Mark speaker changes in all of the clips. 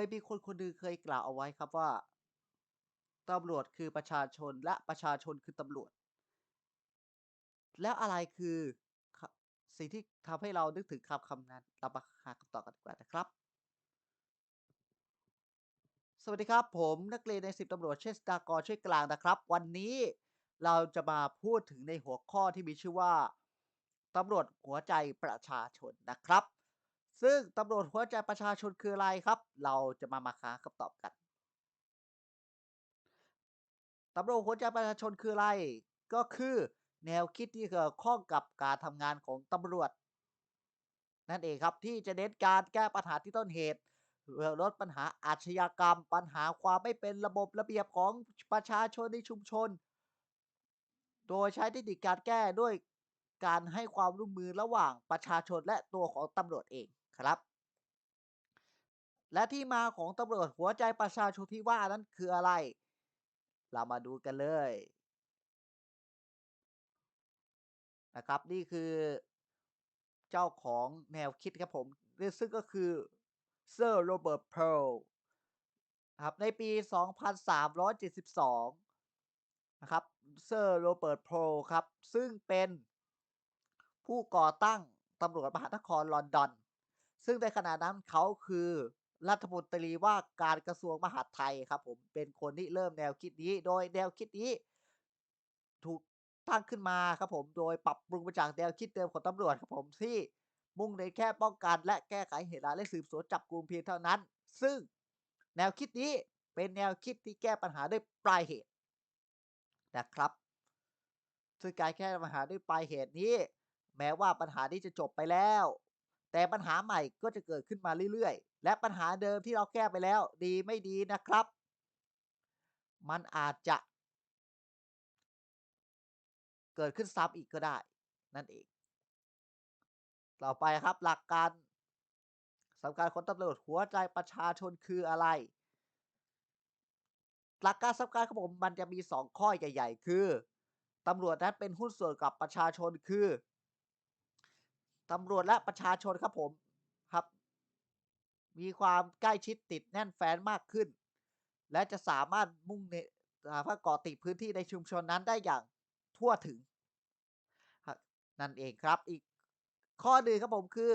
Speaker 1: ยมีคนคนหนึ่งเคยกล่าวเอาไว้ครับว่าตำรวจคือประชาชนและประชาชนคือตำรวจ แล้วอะไรคือสิ่งที่ทำให้เรานึกถึงคำคำนั้น เรามาหาคำตอบกันดีกว่านะครับ สวัสดีครับ ผมนักเรียนใน10ตำรวจเชษฐากรช่วยกลางนะครับ วันนี้เราจะมาพูดถึงในหัวข้อที่มีชื่อว่าตำรวจหัวใจประชาชนนะครับ ซึ่งตำรวจหัวใจประชาชนคืออะไรครับ เราจะมามาหาคำตอบกันตำรวจหัวใจประชาชนคืออะไร ก็คือแนวคิดที่เกี่ยวข้องกับการทำงานของตำรวจ นั่นเองครับที่จะเน้นการแก้ปัญหาที่ต้นเหตุเพื่อลดปัญหาอาชญากรรม ปัญหาความไม่เป็นระบบระเบียบของประชาชนในชุมชน โดยใช้เทคนิคการแก้ด้วยการให้ความร่วมมือระหว่างประชาชนและตัวของตำรวจเอง ครับ และที่มาของตำรวจหัวใจประชาชนที่ว่านั้นคืออะไร เรามาดูกันเลยนะครับนี่คือเจ้าของแนวคิดครับผมซึ่งก็คือเซอร์โรเบิร์ตเพร์ลครับในปี 2372 นะครับเซอร์โรเบิร์ตเพร์ลครับ ซึ่งเป็นผู้ก่อตั้งตำรวจมหานครลอนดอน ซึ่งในขณะนั้นเขาคือรัฐมนตรีว่าการกระทรวงมหาดไทยครับผมเป็นคนที่เริ่มแนวคิดนี้ โดยแนวคิดนี้ ถูกตั้งขึ้นมาครับผมโดยปรับปรุงมาจากแนวคิดเดิมของตำรวจครับผมที่มุ่งเน้นแค่ป้องกัน และแก้ไขเหตุร้ายและสืบสวนจับกลุ่มเพียงเท่านั้น ซึ่งแนวคิดนี้เป็นแนวคิดที่แก้ปัญหาด้วยปลายเหตุนะครับ ซึ่งการแก้ปัญหาด้วยปลายเหตุนี้ แม้ว่าปัญหานี้จะจบไปแล้ว แต่ปัญหาใหม่ก็จะเกิดขึ้นมาเรื่อยๆ และปัญหาเดิมที่เราแก้ไปแล้ว ดีไม่ดีนะครับ มันอาจจะเกิดขึ้นซ้ำอีกก็ได้ นั่นเอง ต่อไปครับหลักการสำคัญของตำรวจหัวใจประชาชนคืออะไร หลักการสำคัญครับผมมันจะมี 2 ข้อใหญ่ ๆ คือตำรวจนั้นเป็นหุ้นส่วนกับประชาชนคือ ตำรวจและประชาชนครับผมครับ มีความใกล้ชิดติดแน่นแฟ้นมากขึ้น และจะสามารถมุ่งเนอ่าเพื่อกาะติดพื้นที่ในชุมชนนั้นได้อย่างทั่วถึง นั่นเองครับอีกข้อหนึ่งครับผมคือ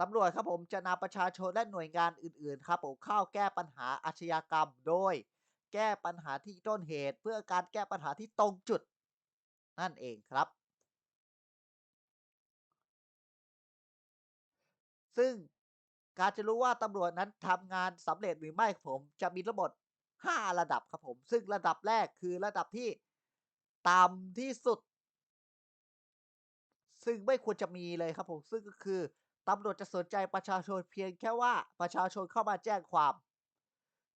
Speaker 1: ตำรวจครับผมจะนำประชาชนและหน่วยงานอื่น ๆ ครับผมเข้าแก้ปัญหาอาชญากรรมโดย แก้ปัญหาที่ต้นเหตุเพื่อการแก้ปัญหาที่ตรงจุด นั่นเองครับ ซึ่งการจะรู้ว่าตำรวจนั้นทำงานสำเร็จหรือไม่ผม จะมีทั้งหมด5ระดับครับผม ซึ่งระดับแรกคือระดับที่ต่ำที่สุด ซึ่งไม่ควรจะมีเลยครับผม ซึ่งก็คือตำรวจจะสนใจประชาชนเพียงแค่ว่าประชาชนเข้ามาแจ้งความ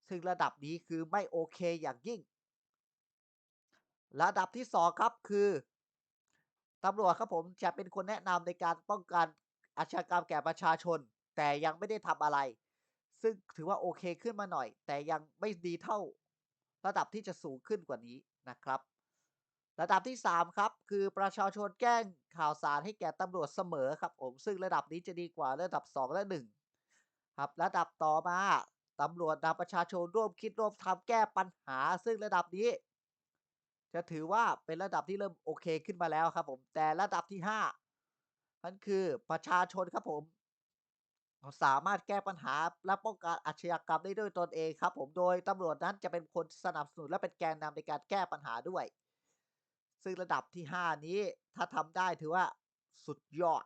Speaker 1: ซึ่งระดับนี้คือไม่โอเคอย่างยิ่ง ระดับที่ 2 ครับคือตำรวจครับผมจะเป็นคนแนะนำในการป้องกัน อาชญากรรมแก่ประชาชน แต่ยังไม่ได้ทำอะไร ซึ่งถือว่าโอเคขึ้นมาหน่อย แต่ยังไม่ดีเท่าระดับที่จะสูงขึ้นกว่านี้นะครับ ระดับที่ 3 ครับ คือประชาชนแจ้งข่าวสารให้แก่ตำรวจเสมอครับผมซึ่งระดับนี้จะดีกว่าระดับ 2 และ 1 ครับ ระดับต่อมาตำรวจนำประชาชนร่วมคิดร่วมทำแก้ปัญหา ซึ่งระดับนี้ จะถือว่าเป็นระดับที่เริ่มโอเคขึ้นมาแล้วครับผมแต่ระดับที่ 5 นั่นคือประชาชนครับผม สามารถแก้ปัญหาและป้องกันอาชญากรรมได้ด้วยตนเองครับ ผมโดยตำรวจนั้นจะเป็นคนสนับสนุนและเป็นแกนนำในการแก้ปัญหาด้วย ซึ่งระดับที่ 5 นี้ถ้าทำได้ถือว่าสุดยอด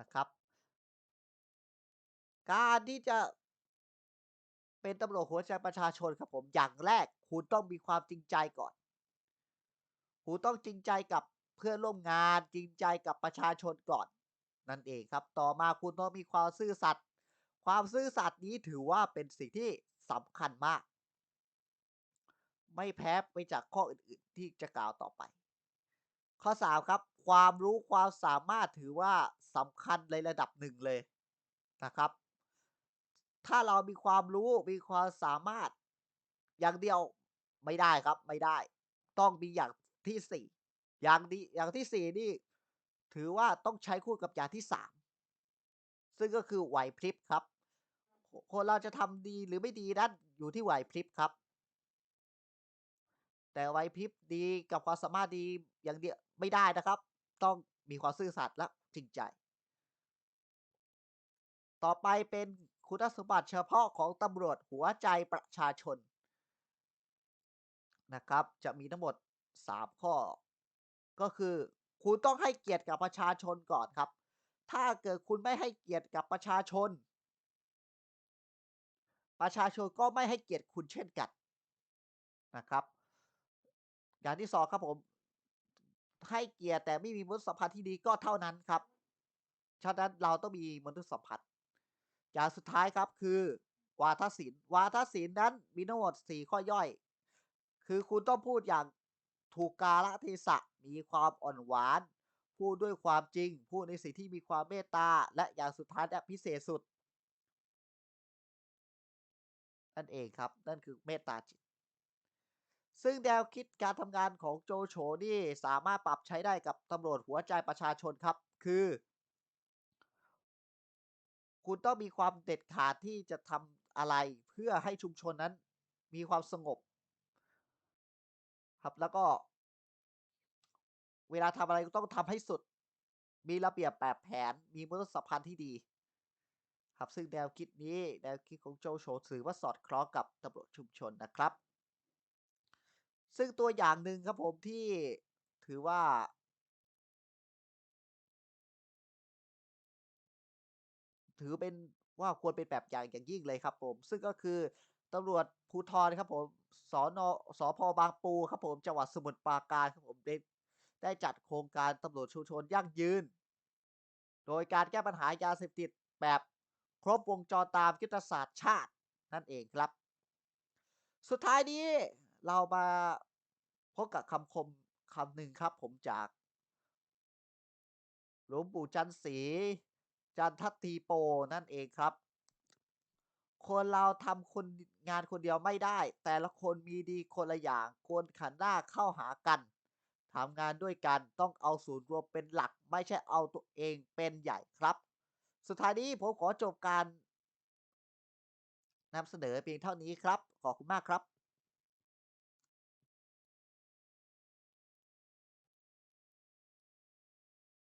Speaker 1: นะครับ การที่จะเป็นตำรวจหัวใจประชาชนครับผมอย่างแรก คุณต้องมีความจริงใจก่อน คุณต้องจริงใจกับ เพื่อนร่วมงานจริงใจกับประชาชนก่อน นั่นเองครับ ต่อมาคุณต้องมีความซื่อสัตย์ความซื่อสัตย์นี้ถือว่าเป็นสิ่งที่สำคัญมาก ไม่แพ้ไปจากข้ออื่นๆที่จะกล่าวต่อไป ข้อ3ครับ ความรู้ความสามารถถือว่าสำคัญในระดับหนึ่งเลยนะครับ ถ้าเรามีความรู้มีความสามารถอย่างเดียวไม่ได้ครับไม่ได้ ต้องมีอย่างที่4 อย่างดีอย่างที่4นี่ ถือว่าต้องใช้คู่กับอย่างที่3ซึ่งก็คือไหวพริบครับ คนเราจะทำดีหรือไม่ดีนั้นอยู่ที่ไหวพริบครับ แต่ไหวพริบดีกับความสามารถดีอย่างเดียวไม่ได้นะครับ ต้องมีความซื่อสัตย์และจริงใจ ต่อไปเป็นคุณสมบัติเฉพาะของตำรวจหัวใจประชาชนนะครับ จะมีทั้งหมด 3 ข้อ ก็คือคุณต้องให้เกียรติกับประชาชนก่อนครับ ถ้าเกิดคุณไม่ให้เกียรติกับประชาชน ประชาชนก็ไม่ให้เกียรติคุณเช่นกันนะครับ อย่างที่สองครับผม ให้เกียรติแต่ไม่มีมนุษยสัมพันธ์ที่ดีก็เท่านั้นครับ ฉะนั้นเราต้องมีมนุษยสัมพันธ์ อย่างสุดท้ายครับคือวาทศิลป์วาทศิลป์นั้นมีทั้งหมด4ข้อย่อย คือคุณต้องพูดอย่าง ถูกกาลเทศะมีความอ่อนหวาน พูดด้วยความจริง พูดในสิ่งที่มีความเมตตา และอย่างสุดท้ายและพิเศษสุด นั่นเองครับ นั่นคือเมตตาจิต ซึ่งแนวคิดการทำงานของโจโฉนี่สามารถปรับใช้ได้กับตำรวจหัวใจประชาชนครับ คือ คุณต้องมีความเด็ดขาดที่จะทำอะไรเพื่อให้ชุมชนนั้นมีความสงบ ครับ แล้วก็ เวลาทำอะไรก็ต้องทำให้สุด มีระเบียบแบบแผน มีมนุษยสัมพันธ์ที่ดี ครับ ซึ่งแนวคิดนี้แนวคิดของโจโฉถือว่าสอดคล้องกับตำรวจชุมชนนะครับ ซึ่งตัวอย่างหนึ่งครับผมที่ถือว่าถือเป็นว่าควรเป็นแบบอย่างอย่างยิ่งเลยครับผม ซึ่งก็คือ ตำรวจภูธรครับผมสอนสพบางปูครับผมจังหวัดสมุทรปราการครับผมได้ได้จัดโครงการตำรวจชุมชนยั่งยืน โดยการแก้ปัญหายาเสพติดแบบครบวงจรตามยุทธศาสตร์ชาตินั่นเองครับ สุดท้ายนี้เรามาพบกับคำคมคำหนึ่งครับผมจากหลวงปู่จันทร์ศรีจันทตีโปนั่นเองครับ คนเราทำคนงานคนเดียวไม่ได้ แต่ละคนมีดีคนละอย่างควรขันหน้าเข้าหากันทำงานด้วยกันต้องเอาศูนย์รวมเป็นหลัก ไม่ใช่เอาตัวเองเป็นใหญ่ครับ สุดท้ายนี้ผมขอจบการนำเสนอเพียงเท่านี้ครับ ขอบคุณมากครับ